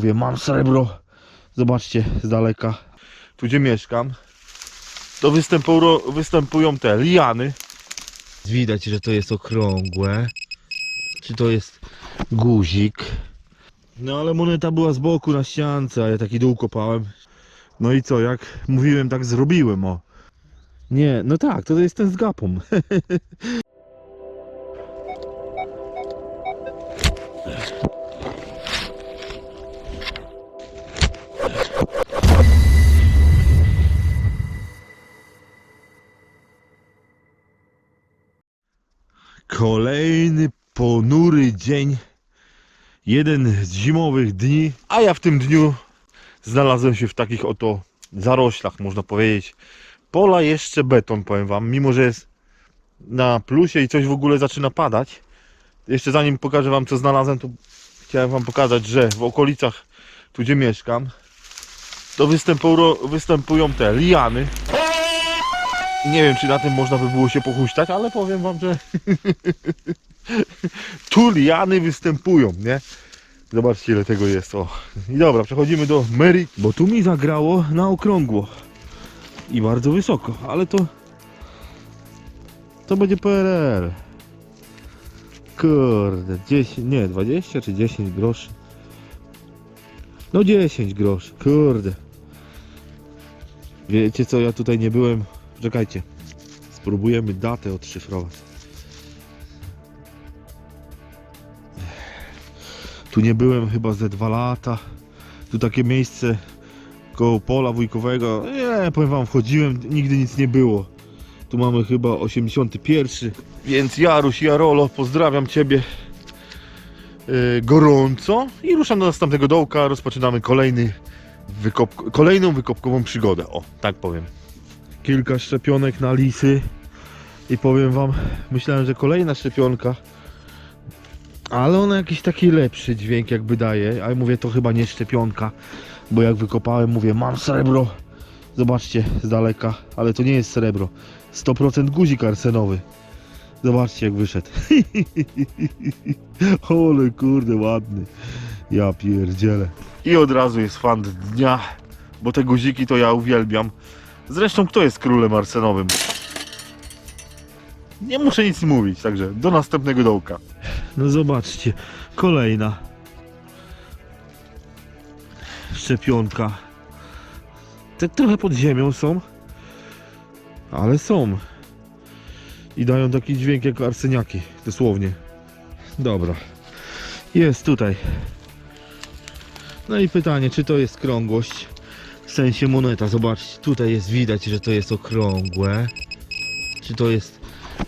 Mówię, mam srebro. Zobaczcie z daleka. Tu gdzie mieszkam, to występują, te liany. Widać, że to jest okrągłe. Czy to jest guzik. No ale moneta była z boku na ściance, a ja taki dół kopałem. No i co, jak mówiłem, tak zrobiłem, o. Nie, no tak, to jest ten z gapą. Kolejny ponury dzień. Jeden z zimowych dni, a ja w tym dniu znalazłem się w takich oto zaroślach, można powiedzieć. Pola jeszcze beton, powiem wam, mimo że jest na plusie i coś w ogóle zaczyna padać. Jeszcze zanim pokażę wam co znalazłem, to chciałem wam pokazać, że w okolicach tu gdzie mieszkam, to występują, te liany. Nie wiem, czy na tym można by było się pochuśtać, ale powiem wam, że tu liany występują, nie? Zobaczcie ile tego jest, o. I dobra, przechodzimy do Mary, bo tu mi zagrało na okrągło. I bardzo wysoko, ale to... To będzie PRL. Kurde, 10, nie, 20 czy 10 groszy. No 10 groszy, kurde. Wiecie co, ja tutaj nie byłem. Czekajcie. Spróbujemy datę odszyfrować. Tu nie byłem chyba ze dwa lata. Tu takie miejsce koło pola wujkowego. Nie, powiem wam, wchodziłem, nigdy nic nie było. Tu mamy chyba 81. Więc Jaruś, Jarolo, pozdrawiam Ciebie yy, gorąco i ruszam do następnego dołka. Rozpoczynamy kolejny wykop, kolejną wykopkową przygodę. O, tak powiem. Kilka szczepionek na lisy i powiem Wam, myślałem, że kolejna szczepionka, ale ona jakiś taki lepszy dźwięk jakby daje, ale mówię, to chyba nie szczepionka, bo jak wykopałem, mówię, mam srebro. Zobaczcie z daleka, ale to nie jest srebro. 100% guzik arsenowy. Zobaczcie jak wyszedł. Ole kurde ładny. Ja pierdzielę. I od razu jest fan dnia, bo te guziki to ja uwielbiam. Zresztą kto jest królem arsenowym? Nie muszę nic mówić, także do następnego dołka. No zobaczcie, kolejna szczepionka. Te trochę pod ziemią są, ale są. I dają taki dźwięk jak arseniaki, dosłownie. Dobra. Jest tutaj. No i pytanie, czy to jest krągłość? W sensie moneta, zobaczcie, tutaj jest widać, że to jest okrągłe. Czy to jest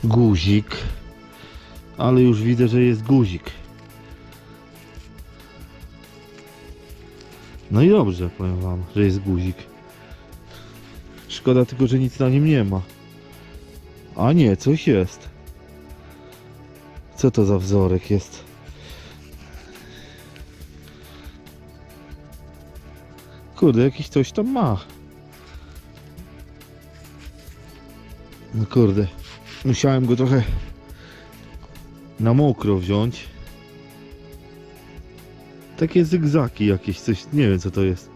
guzik? Ale już widzę, że jest guzik. No i dobrze, powiem wam, że jest guzik. Szkoda tylko, że nic na nim nie ma. A nie, coś jest. Co to za wzorek jest? Kurde, jakiś coś tam ma. No kurde, musiałem go trochę na mokro wziąć. Takie zygzaki jakieś, coś, nie wiem co to jest.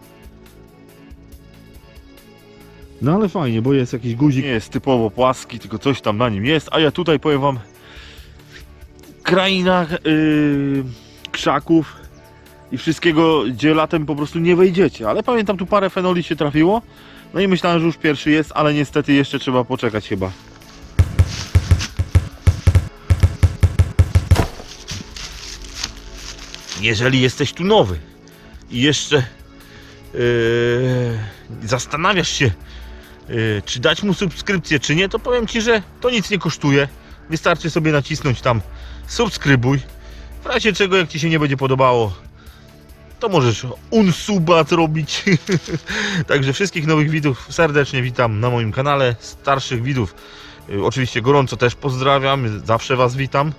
No ale fajnie, bo jest jakiś guzik. Nie jest typowo płaski, tylko coś tam na nim jest. A ja tutaj powiem wam, kraina yy, krzaków i wszystkiego, gdzie latem po prostu nie wejdziecie. Ale pamiętam, tu parę fenoli się trafiło. No i myślałem, że już pierwszy jest, ale niestety jeszcze trzeba poczekać chyba. Jeżeli jesteś tu nowy i jeszcze yy, zastanawiasz się, yy, czy dać mu subskrypcję, czy nie, to powiem Ci, że to nic nie kosztuje. Wystarczy sobie nacisnąć tam subskrybuj. W razie czego, jak Ci się nie będzie podobało, to możesz unsuba zrobić. Także wszystkich nowych widzów serdecznie witam na moim kanale. Starszych widzów y, oczywiście gorąco też pozdrawiam, zawsze Was witam.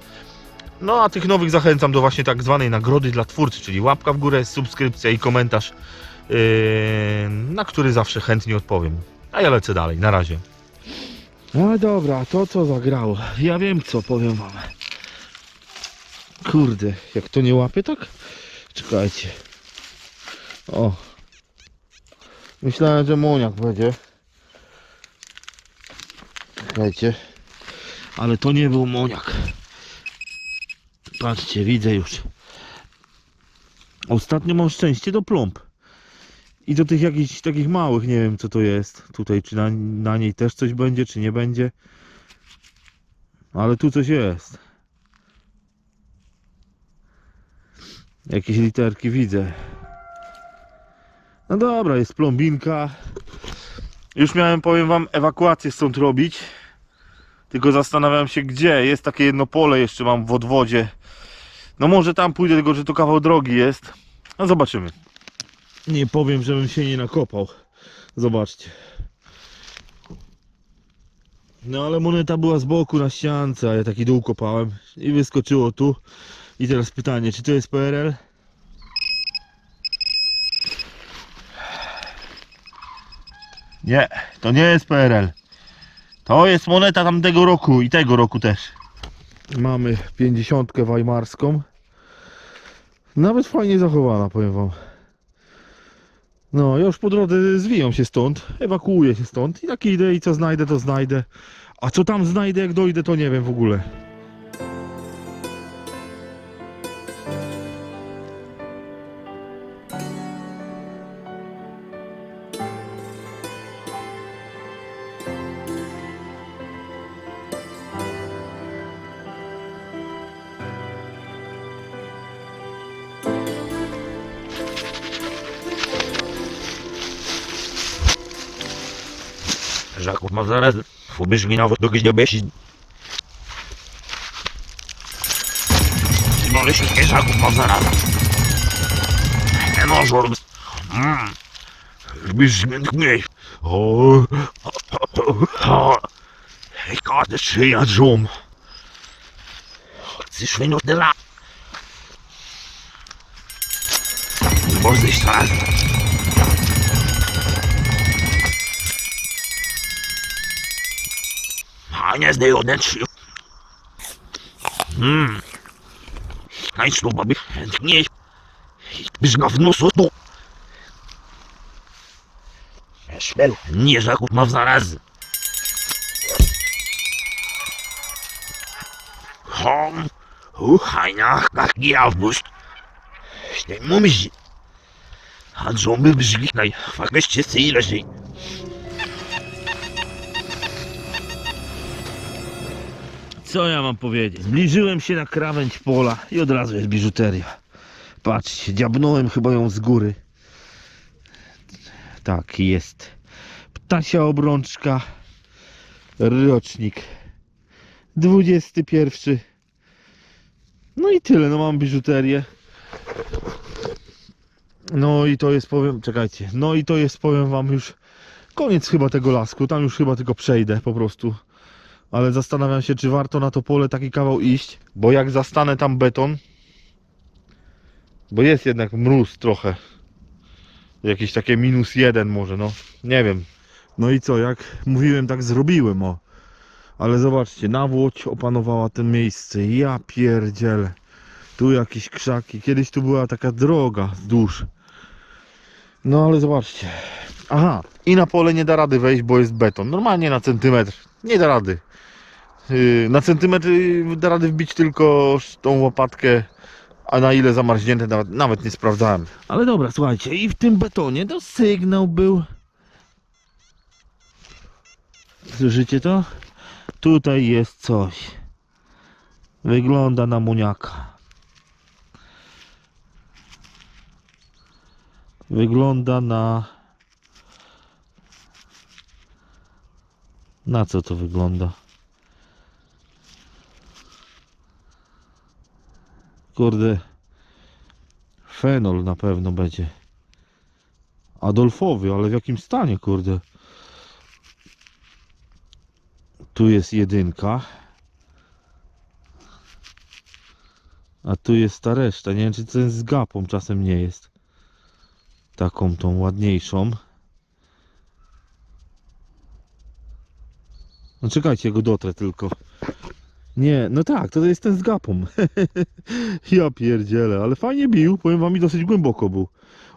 No a tych nowych zachęcam do właśnie tak zwanej nagrody dla twórcy, czyli łapka w górę, subskrypcja i komentarz, yy, na który zawsze chętnie odpowiem. A ja lecę dalej, na razie. No dobra, to co zagrało? Ja wiem co, powiem wam. Kurde, jak to nie łapie tak? Czekajcie. O. Myślałem, że moniak będzie. Słuchajcie. Ale to nie był moniak. Patrzcie, widzę już. Ostatnio mam szczęście do plomb. I do tych jakichś takich małych, nie wiem co to jest. Tutaj, czy na, na niej też coś będzie, czy nie będzie. Ale tu coś jest. Jakieś literki widzę. No dobra, jest plombinka. Już miałem, powiem wam, ewakuację stąd robić. Tylko zastanawiam się gdzie. Jest takie jedno pole jeszcze mam w odwodzie. No może tam pójdę, tylko że to kawał drogi jest. No zobaczymy. Nie powiem, żebym się nie nakopał. Zobaczcie. No ale moneta była z boku na ściance, a ja taki dół kopałem i wyskoczyło tu. I teraz pytanie, czy to jest PRL? Nie, to nie jest PRL. To jest moneta tamtego roku i tego roku też. Mamy 50 weimarską. Nawet fajnie zachowana, powiem wam. No, ja już po drodze zwijam się stąd, ewakuuję się stąd i tak idę i co znajdę, to znajdę. A co tam znajdę, jak dojdę, to nie wiem w ogóle. Zaraz ubieżmi nawet do gdzieś obieści. Może się nie żaków ma zaraz. Nie może. Mmm. Żebyś zmięknij. O. O. Hej, kurde, szyja dżum. Chcesz minut la. Może zejść teraz. A nie zdej odęczył. Mmm. Aj, słowa by nie. Byś go w nosu tu. Szmel, nie zakup ma w zaraz. Hom. Uchajna, jak jawbus. Nie mówisz. A ząby brzgikaj, faktycznie ty ile Co ja mam powiedzieć? Zbliżyłem się na krawędź pola i od razu jest biżuteria. Patrzcie, dziabnąłem chyba ją z góry. Tak, jest. Ptasia obrączka. Rocznik. 21. No i tyle, no mam biżuterię. No i to jest, powiem, czekajcie. No i to jest, powiem wam już koniec chyba tego lasku. Tam już chyba tylko przejdę po prostu ale zastanawiam się, czy warto na to pole taki kawał iść, bo jak zastanę tam beton, bo jest jednak mróz trochę, jakieś takie minus jeden może, no, nie wiem. No i co, jak mówiłem, tak zrobiłem, o. Ale zobaczcie, nawłoć opanowała to miejsce, ja pierdzielę. Tu jakieś krzaki, kiedyś tu była taka droga wzdłuż. No ale zobaczcie. Aha, i na pole nie da rady wejść, bo jest beton. Normalnie na centymetr. Nie da rady. Yy, Na centymetr da rady wbić tylko tą łopatkę, a na ile zamarznięte nawet, nawet nie sprawdzałem. Ale dobra, słuchajcie, i w tym betonie to sygnał był. Słyszycie to? Tutaj jest coś. Wygląda na muniaka. Wygląda na... Na co to wygląda? Kurde. Fenol na pewno będzie. Adolfowy, ale w jakim stanie, kurde. Tu jest jedynka. A tu jest ta reszta. Nie wiem, czy jest z gapą czasem nie jest. Taką tą ładniejszą. No czekajcie, go dotrę tylko. Nie, no tak, to jest ten z gapą. ja pierdzielę, ale fajnie bił, powiem wam i dosyć głęboko był.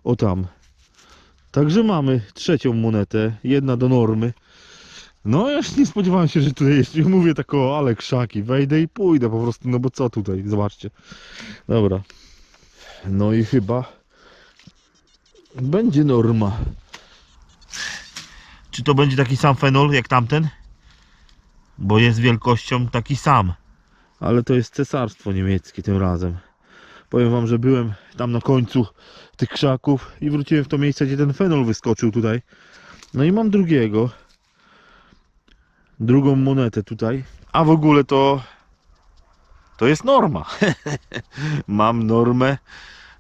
O tam. Także mamy trzecią monetę, jedna do normy. No ja nie spodziewałem się, że tutaj jest. Mówię tak o, ale krzaki, wejdę i pójdę po prostu, no bo co tutaj, zobaczcie. Dobra. No i chyba będzie norma. Czy to będzie taki sam fenol jak tamten? Bo jest wielkością taki sam. Ale to jest cesarstwo niemieckie tym razem. Powiem wam, że byłem tam na końcu tych krzaków i wróciłem w to miejsce, gdzie ten fenol wyskoczył tutaj. No i mam drugiego. Drugą monetę tutaj. A w ogóle to to jest norma. mam normę.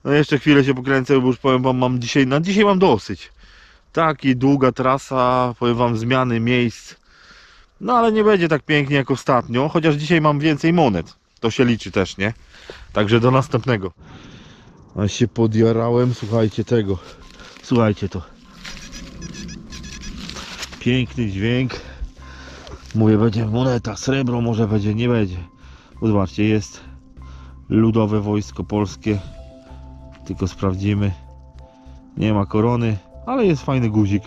No jeszcze chwilę się pokręcę, bo już powiem wam, mam dzisiaj, na dzisiaj mam dosyć. Taki długa trasa, powiem wam, zmiany miejsc. No ale nie będzie tak pięknie jak ostatnio, chociaż dzisiaj mam więcej monet. To się liczy też, nie? Także do następnego. A się podjarałem, słuchajcie tego. Słuchajcie to. Piękny dźwięk. Mówię, będzie moneta, srebro może będzie, nie będzie. Zobaczcie, jest ludowe wojsko polskie. Tylko sprawdzimy. Nie ma korony, ale jest fajny guzik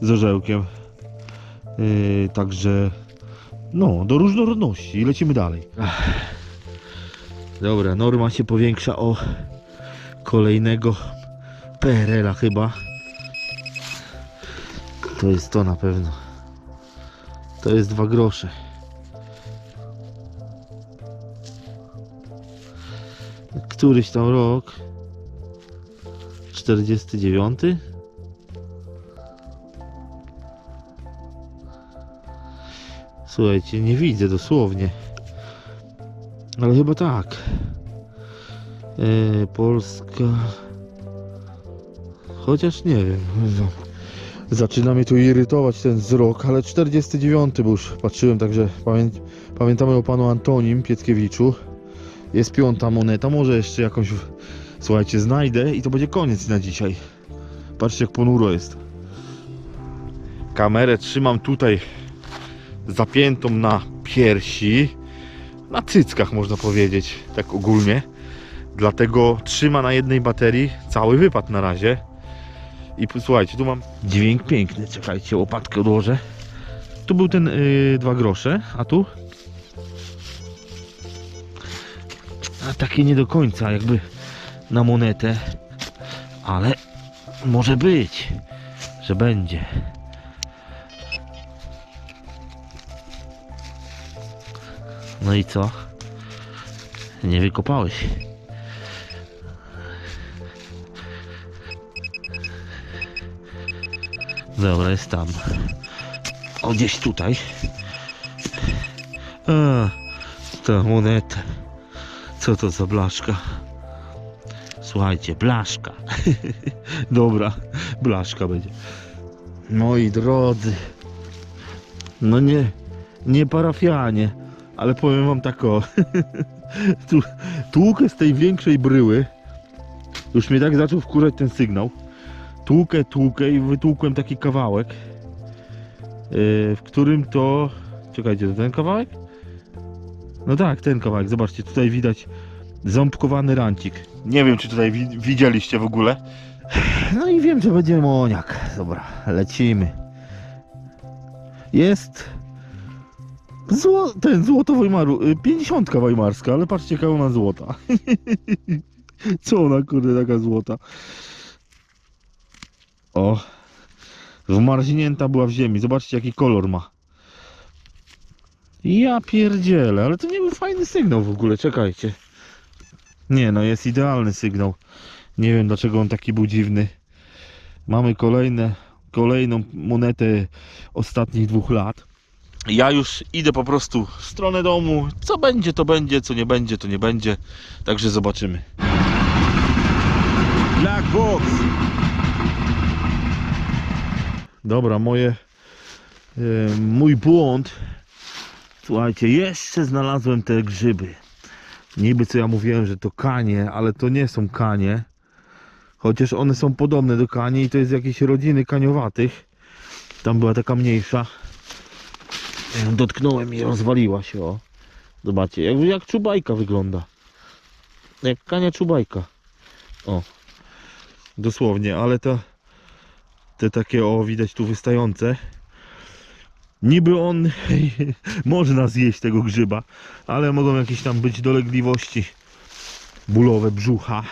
z orzełkiem. Yy, także no, do różnorodności i lecimy dalej. Ach. Dobra, norma się powiększa o kolejnego PRL-a chyba. To jest to na pewno. To jest dwa grosze. Któryś tam rok. 49. Słuchajcie, nie widzę dosłownie. Ale chyba tak. E, Polska. Chociaż nie wiem. Zaczyna mnie tu irytować ten wzrok, ale 49 bo już patrzyłem, także pamię pamiętamy o panu Antonim Pieckiewiczu. Jest piąta moneta, może jeszcze jakąś, słuchajcie, znajdę i to będzie koniec na dzisiaj. Patrzcie jak ponuro jest. Kamerę trzymam tutaj zapiętą na piersi, na cyckach można powiedzieć, tak ogólnie. Dlatego trzyma na jednej baterii cały wypad na razie. I posłuchajcie, tu mam dźwięk piękny. Czekajcie, łopatkę odłożę. Tu był ten yy, dwa grosze, a tu? A takie nie do końca, jakby na monetę. Ale może być, że będzie. No i co? Nie wykopałeś. Dobra, jest tam. O, gdzieś tutaj. A, ta moneta. Co to za blaszka? Słuchajcie, blaszka. Dobra, blaszka będzie. Moi drodzy. No nie, nie parafianie, ale powiem wam tak o. Tłukę z tej większej bryły. Już mnie tak zaczął wkurzać ten sygnał. Tłukę, tłukę i wytłukłem taki kawałek. yy, w którym to. Czekajcie, to ten kawałek? No tak, ten kawałek. Zobaczcie, tutaj widać ząbkowany rancik. Nie wiem, czy tutaj wi- widzieliście w ogóle. No i wiem, że będzie moniak. Dobra, lecimy. Jest zło, ten złoto Weimaru, y, 50 weimarska, ale patrzcie jaka ona złota. Co ona kurde taka złota. O, wmarznięta była w ziemi. Zobaczcie jaki kolor ma. Ja pierdzielę, ale to nie był fajny sygnał w ogóle, czekajcie. Nie no, jest idealny sygnał. Nie wiem dlaczego on taki był dziwny. Mamy kolejne, kolejną monetę ostatnich dwóch lat. Ja już idę po prostu w stronę domu. Co będzie, to będzie, co nie będzie, to nie będzie. Także zobaczymy. Black Box. Dobra, moje e, mój błąd. Słuchajcie, jeszcze znalazłem te grzyby. Niby co ja mówiłem, że to kanie, ale to nie są kanie. Chociaż one są podobne do kanie i to jest jakieś rodziny kaniowatych. Tam była taka mniejsza. Dotknąłem i rozwaliła się, o. Zobaczcie, jak, jak czubajka wygląda. Jak kania czubajka. O. Dosłownie, ale to te takie, o widać tu wystające. Niby on, można zjeść tego grzyba, ale mogą jakieś tam być dolegliwości bólowe brzucha,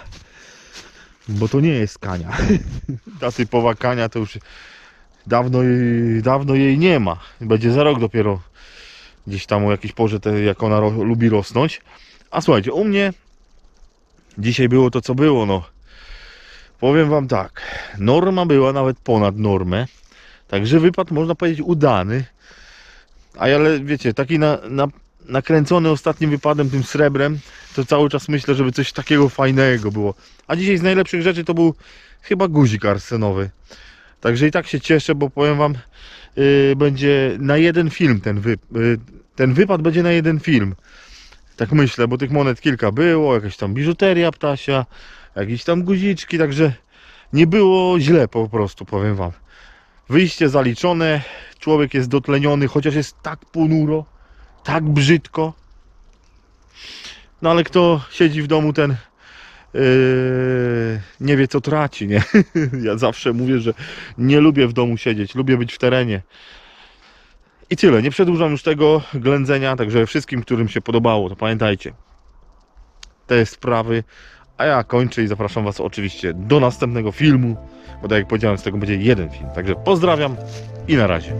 bo to nie jest kania. Ta typowa kania to już dawno dawno jej nie ma. Będzie za rok dopiero gdzieś tam o jakiejś porze, te, jak ona ro, lubi rosnąć. A słuchajcie, u mnie dzisiaj było to, co było. No, powiem Wam tak, norma była nawet ponad normę. Także wypad można powiedzieć udany. A ja, wiecie, taki na, na, nakręcony ostatnim wypadem tym srebrem, to cały czas myślę, żeby coś takiego fajnego było. A dzisiaj z najlepszych rzeczy to był chyba guzik arsenowy. Także i tak się cieszę, bo powiem Wam, yy, będzie na jeden film ten, wy, yy, ten wypad będzie na jeden film. Tak myślę, bo tych monet kilka było, jakaś tam biżuteria ptasia, jakieś tam guziczki, także nie było źle po prostu, powiem Wam. Wyjście zaliczone, człowiek jest dotleniony, chociaż jest tak ponuro, tak brzydko. No ale kto siedzi w domu, ten yy, nie wie co traci, nie? Ja zawsze mówię, że nie lubię w domu siedzieć, lubię być w terenie. I tyle, nie przedłużam już tego ględzenia, także wszystkim, którym się podobało, to pamiętajcie, te sprawy, a ja kończę i zapraszam Was oczywiście do następnego filmu, bo tak jak powiedziałem, z tego będzie jeden film. Także pozdrawiam i na razie.